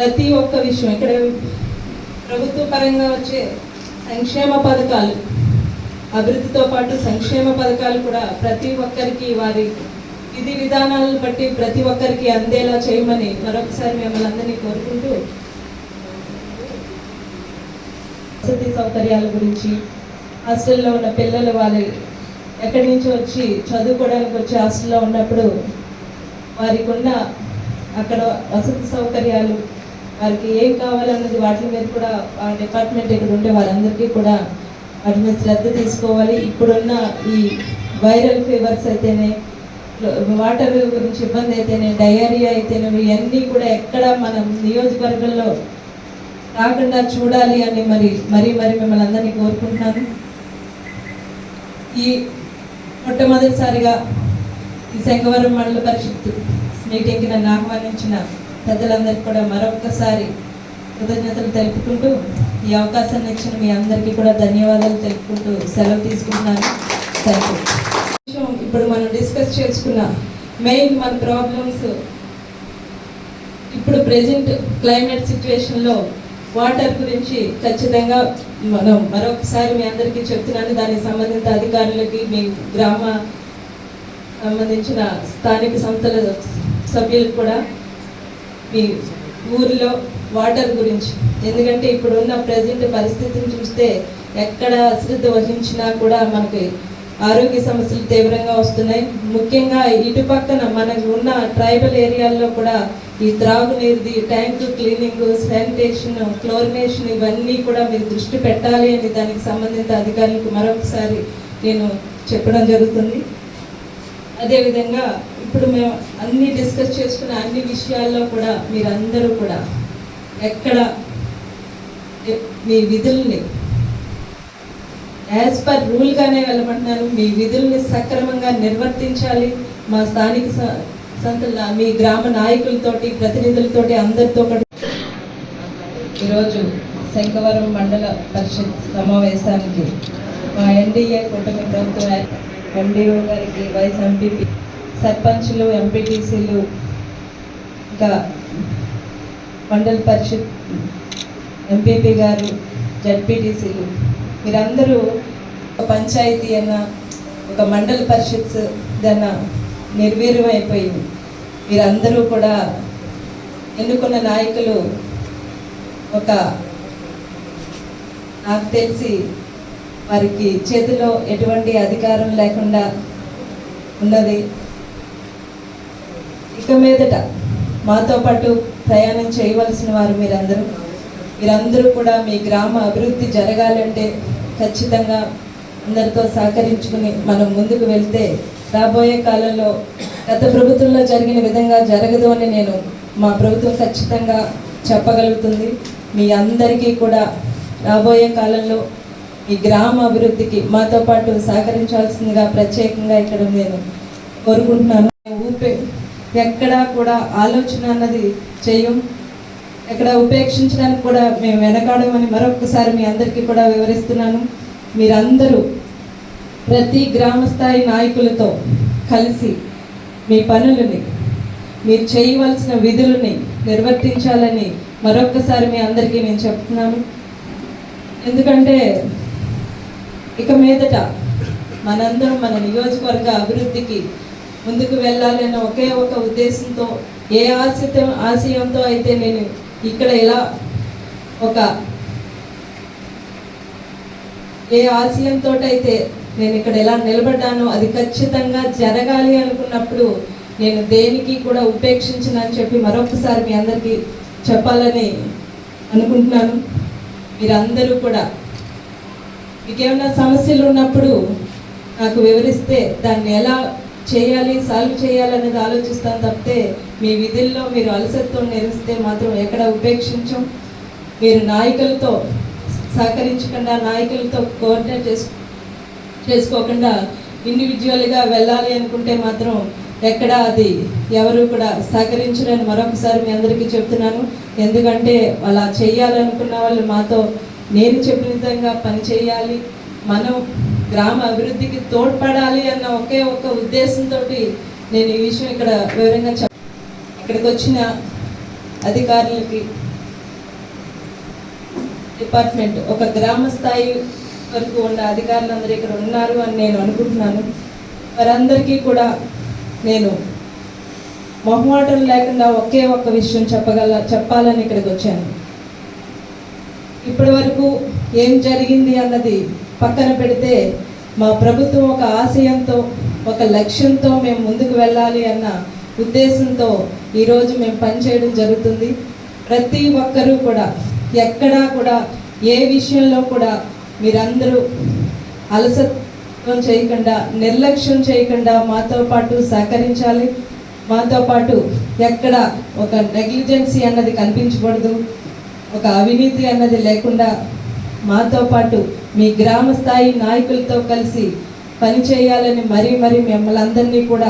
ప్రతి ఒక్క విషయం ఇక్కడ ప్రభుత్వ పరంగా వచ్చే సంక్షేమ పథకాలు అభివృద్ధితో పాటు సంక్షేమ పథకాలు కూడా ప్రతి ఒక్కరికి వారి విధి విధానాలను బట్టి ప్రతి ఒక్కరికి అందేలా చేయమని మరొకసారి మిమ్మల్ని అందరినీ కోరుకుంటూ వసతి సౌకర్యాల గురించి హాస్టల్లో ఉన్న పిల్లలు వాళ్ళు ఎక్కడి నుంచి వచ్చి చదువుకోవడానికి వచ్చి హాస్టల్లో ఉన్నప్పుడు వారికి ఉన్న అక్కడ వసతి సౌకర్యాలు వారికి ఏం కావాలన్నది వాటి మీద కూడా ఆ డిపార్ట్మెంట్ ఇక్కడ ఉండే వారందరికీ కూడా వాటి మీద శ్రద్ధ తీసుకోవాలి. ఇప్పుడున్న ఈ వైరల్ ఫీవర్స్ అయితేనే వాటర్ గురించి ఇబ్బంది అయితేనే డయేరియా అయితేనే ఇవన్నీ కూడా ఎక్కడ మనం నియోజకవర్గంలో రాకుండా చూడాలి అని మరి మరి మరి మిమ్మల్ని అందరినీ కోరుకుంటున్నాను. ఈ మొట్టమొదటిసారిగా ఈ శంఖవరం మండల పరిషత్ మీటింగ్కి నన్ను ఆహ్వానించిన పెద్దలందరికీ కూడా మరొకసారి కృతజ్ఞతలు తెలుపుకుంటూ ఈ అవకాశాన్ని ఇచ్చిన మీ అందరికీ కూడా ధన్యవాదాలు తెలుపుకుంటూ సెలవు తీసుకుంటున్నాను. థ్యాంక్ యూ ఇప్పుడు మనం డిస్కస్ చేసుకున్న మెయిన్ మన ప్రాబ్లమ్స్. ఇప్పుడు ప్రజెంట్ క్లైమేట్ సిచ్యువేషన్లో వాటర్ గురించి ఖచ్చితంగా మనం మరొకసారి మీ అందరికీ చెప్తున్నాను. దానికి సంబంధిత అధికారులకి మీ గ్రామ సంబంధించిన స్థానిక సంస్థల సభ్యులకు కూడా మీ ఊరిలో వాటర్ గురించి. ఎందుకంటే ఇప్పుడున్న ప్రజెంట్ పరిస్థితిని చూస్తే ఎక్కడ అశ్రద్ధ వహించినా కూడా మనకి ఆరోగ్య సమస్యలు తీవ్రంగా వస్తున్నాయి. ముఖ్యంగా ఇటు పక్కన మనకు ఉన్న ట్రైబల్ ఏరియాల్లో కూడా ఈ త్రాగునీరుది ట్యాంకు క్లీనింగ్ శానిటేషన్ క్లోరినేషన్ ఇవన్నీ కూడా మీరు దృష్టి పెట్టాలి అని దానికి సంబంధిత అధికారులకు మరొకసారి నేను చెప్పడం జరుగుతుంది. అదేవిధంగా ఇప్పుడు మేము అన్ని డిస్కస్ చేసుకున్న అన్ని విషయాల్లో కూడా మీరందరూ కూడా ఎక్కడ మీ విధుల్ని యాజ్ పర్ రూల్గానే వెళ్ళమంటున్నాను మీ విధుల్ని సక్రమంగా నిర్వర్తించాలి. మా స్థానిక స- సంతల మీ గ్రామ నాయకులతోటి ప్రతినిధులతోటి అందరితో ఈరోజు శంఖవరం మండల పరిషత్ సమావేశానికి మా ఎన్డీఏ కూటమి ప్రభుత్వం ఎండిఓ గారికి వైస్ ఎంపీపీ సర్పంచ్లు ఎంపీటీసీలు ఇంకా మండల పరిషత్ ఎంపీపీ గారు జడ్పీటీసీలు మీరందరూ ఒక పంచాయతీ అన్న ఒక మండల పరిషత్ దన్న నిర్వీర్యం అయిపోయింది మీరందరూ కూడా ఎన్నుకున్న నాయకులు ఒక నాకు తెలిసి వారికి చేతిలో ఎటువంటి అధికారం లేకుండా ఉన్నది. ఇక మీదట మాతో పాటు ప్రయాణం చేయవలసిన వారు మీరందరూ. మీరందరూ కూడా మీ గ్రామ అభివృద్ధి జరగాలంటే ఖచ్చితంగా అందరితో సహకరించుకుని మనం ముందుకు వెళ్తే రాబోయే కాలంలో గత ప్రభుత్వంలో జరిగిన విధంగా జరగదు అని నేను మా ప్రభుత్వం ఖచ్చితంగా చెప్పగలుగుతుంది. మీ అందరికీ కూడా రాబోయే కాలంలో ఈ గ్రామ అభివృద్ధికి మాతో పాటు సహకరించాల్సిందిగా ప్రత్యేకంగా ఇక్కడ నేను కోరుకుంటున్నాను. ఊపే ఎక్కడా కూడా ఆలోచన అన్నది చేయం. ఎక్కడ ఉపేక్షించడానికి కూడా మేము వెనకాడమని మరొకసారి మీ అందరికీ కూడా వివరిస్తున్నాను. మీరందరూ ప్రతి గ్రామ స్థాయి నాయకులతో కలిసి మీ పనులని మీరు చేయవలసిన విధులని నిర్వర్తించాలని మరొక్కసారి మీ అందరికీ నేను చెప్తున్నాను. ఎందుకంటే ఇక మీదట మనందరం మన నియోజకవర్గ అభివృద్ధికి ముందుకు వెళ్ళాలన్న ఒకే ఒక ఉద్దేశంతో ఏ ఆశతో ఆశయంతో అయితే నేను ఇక్కడ ఇలా ఒక ఏ ఆశయంతో అయితే నేను ఇక్కడ ఎలా నిలబడ్డానో అది ఖచ్చితంగా జరగాలి అనుకున్నప్పుడు నేను దేనికి కూడా ఉపేక్షించనని చెప్పి మరొకసారి మీ అందరికీ చెప్పాలని అనుకుంటున్నాను. మీరందరూ కూడా మీకేమైనా సమస్యలు ఉన్నప్పుడు నాకు వివరిస్తే దాన్ని ఎలా చేయాలి సాల్వ్ చేయాలనేది ఆలోచిస్తాను తప్పితే మీ విధుల్లో మీరు అలసత్వం నిరిస్తే మాత్రం ఎక్కడ ఉపేక్షించం. మీరు నాయకులతో సహకరించకుండా నాయకులతో కోఆర్డినేట్ చేసు చేసుకోకుండా ఇండివిజువల్గా వెళ్ళాలి అనుకుంటే మాత్రం ఎక్కడ అది ఎవరు కూడా సహకరించరని మరొకసారి మీ అందరికీ చెప్తున్నాను. ఎందుకంటే అలా చేయాలనుకున్న వాళ్ళు మాతో నేను చెప్పిన విధంగా పని చేయాలి. మనం గ్రామ అభివృద్ధికి తోడ్పడాలి అన్న ఒకే ఒక ఉద్దేశంతో నేను ఈ విషయం ఇక్కడ వివరంగా చెప్ ఇక్కడికి వచ్చిన అధికారులకి డిపార్ట్మెంట్ ఒక గ్రామ స్థాయి వరకు ఉన్న అధికారులందరూ ఇక్కడ ఉన్నారు అని నేను అనుకుంటున్నాను. వారందరికీ కూడా నేను మొహమాటం లేకుండా ఒకే ఒక్క విషయం చెప్పగల చెప్పాలని ఇక్కడికి వచ్చాను. ఇప్పటి వరకు ఏం జరిగింది అన్నది పక్కన పెడితే మా ప్రభుత్వం ఒక ఆశయంతో ఒక లక్ష్యంతో మేము ముందుకు వెళ్ళాలి అన్న ఉద్దేశంతో ఈరోజు మేము పనిచేయడం జరుగుతుంది. ప్రతి ఒక్కరూ కూడా ఎక్కడా కూడా ఏ విషయంలో కూడా మీరందరూ అలసత్వం చేయకుండా నిర్లక్ష్యం చేయకుండా మాతో పాటు సహకరించాలి. మాతో పాటు ఎక్కడ ఒక నెగ్లిజెన్సీ అన్నది కనిపించకూడదు. ఒక అవినీతి అన్నది లేకుండా మాతో పాటు మీ గ్రామ స్థాయి నాయకులతో కలిసి పనిచేయాలని మరీ మరీ మిమ్మల్ని అందరినీ కూడా